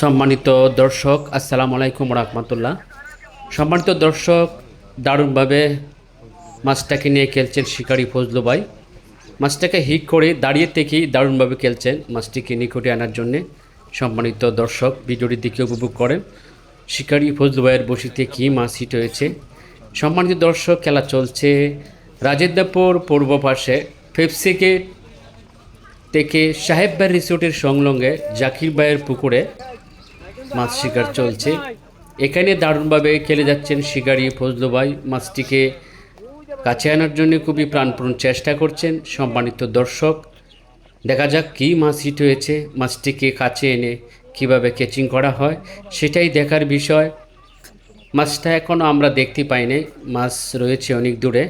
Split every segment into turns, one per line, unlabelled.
সম্মানিত দর্শক, আসসালামু আলাইকুম রহমতুল্লাহ। সম্মানিত দর্শক, দারুণভাবে মাছটাকে নিয়ে খেলছেন শিকারি ফজলু ভাই। মাছটাকে হিট করে দাঁড়িয়ে থেকেই দারুণভাবে খেলছেন মাছটিকে নিকটে আনার জন্যে। সম্মানিত দর্শক, ভিডিওটির দিকে উপভোগ করেন। শিকারি ফজলু ভাইয়ের বসিতে কী মাছ হিট হয়েছে। সম্মানিত দর্শক, খেলা চলছে রাজেন্দ্রপুর পূর্ব পাশে ফেপসিকে থেকে সাহেব ভাই রিসোর্টের সংলগ্নে জাকির ভাইয়ের পুকুরে। মাছ শিকার চলছে। এখানে দারুণভাবে খেলে যাচ্ছেন শিকারি ফজলু ভাই। মাছটিকে কাছে আনার জন্য খুবই প্রাণপূর্ণ চেষ্টা করছেন সম্মানিত দর্শক। দেখা যাক কী মাছ হিট হয়েছে, মাছটিকে কাছে এনে কীভাবে কেচিং করা হয়, সেটাই দেখার বিষয়। মাছটা এখনও আমরা দেখতে পাইনি, মাছ রয়েছে অনেক দূরে।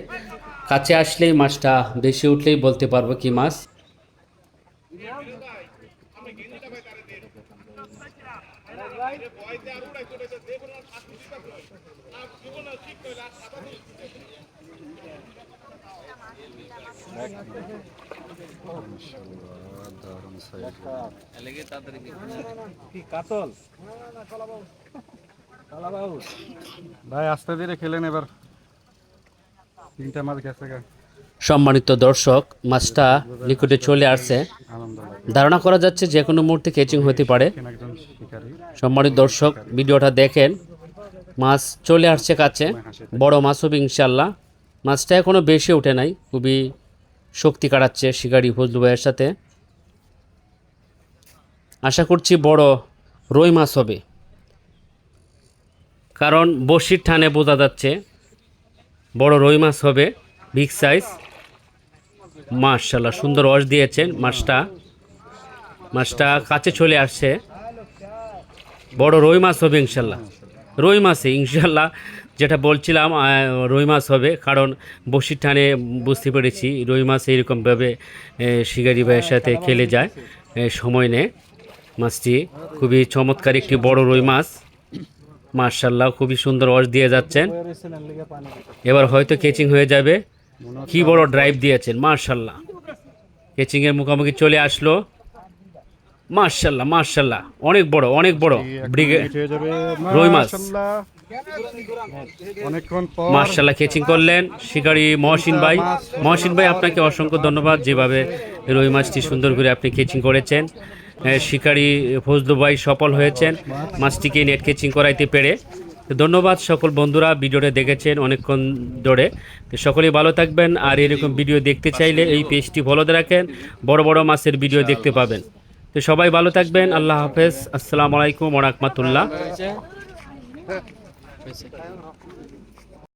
কাছে আসলেই মাছটা বেশি উঠলেই বলতে পারব কি মাছ।
ভাই আস্তে ধীরে খেলেন এবার। তিনটা মাছ গেছে
সম্মানিত দর্শক মাছটা নিকটে চলে আসছে। ধারণা করা যাচ্ছে যে কোনো মুহূর্তে কেচিং হতে পারে। সম্মানিত দর্শক, ভিডিওটা দেখেন। মাছ চলে আসছে কাছে, বড় মাছ হবে ইনশাল্লাহ মাছটা এখনও বেশি ওঠে নাই, খুবই শক্তি কাটাচ্ছে শিকারি ফজলু ভাইয়ের সাথে। আশা করছি বড় রুই মাছ হবে। কারণ বসির ঠানে বোঝা যাচ্ছে বড় রুই মাছ হবে বিগ সাইজ মাশাল্লাহ সুন্দর রস দিয়েছেন মাছটা। মাছটা কাছে চলে আসছে। বড় রুই মাছ হবে ইনশাল্লাহ। রুই মাছই, ইনশাল্লাহ যেটা বলছিলাম রুই মাছ হবে, কারণ বসির টানে বুঝতে পেরেছি রুই মাছ এইরকমভাবে শিকারি ভাইয়ের সাথে খেলে যায় সময় নেয়। মাছটি খুবই চমৎকার একটি বড় রুই মাছ। মার্শাল্লাহ খুবই সুন্দর রস দিয়ে যাচ্ছেন। এবার হয়তো কেচিং হয়ে যাবে। কি বড় ড্রাইভ দিয়েছেন মার্শাল্লাহ কেচিংয়ের মুখোমুখি চলে আসলো। মার্শাল্লাহ মার্শাল্লাহ অনেক বড় অনেক বড়। ব্রিগেড রুই মাছ। মার্শাল্লাহ কেচিং করলেন শিকারি মহসিন ভাই। মহসিন ভাই আপনাকে অসংখ্য ধন্যবাদ যেভাবে রুই মাছটি সুন্দর করে আপনি কেচিং করেছেন। শিকারি ফজলু ভাই সফল হয়েছেন। মাছটিকে নেট কেচিং করাইতে পেরে। ধন্যবাদ সকল বন্ধুরা ভিডিওটা দেখেছেন অনেকক্ষণ ধরে। তো সকলেই ভালো থাকবেন। আর এরকম ভিডিও দেখতে চাইলে এই পেজটি ফলো রাখেন। বড় বড় মাছের ভিডিও দেখতে পাবেন। তো সবাই ভালো থাকবেন আল্লাহ হাফেজ। আসসালামু আলাইকুম ওরহমতুল্লাহ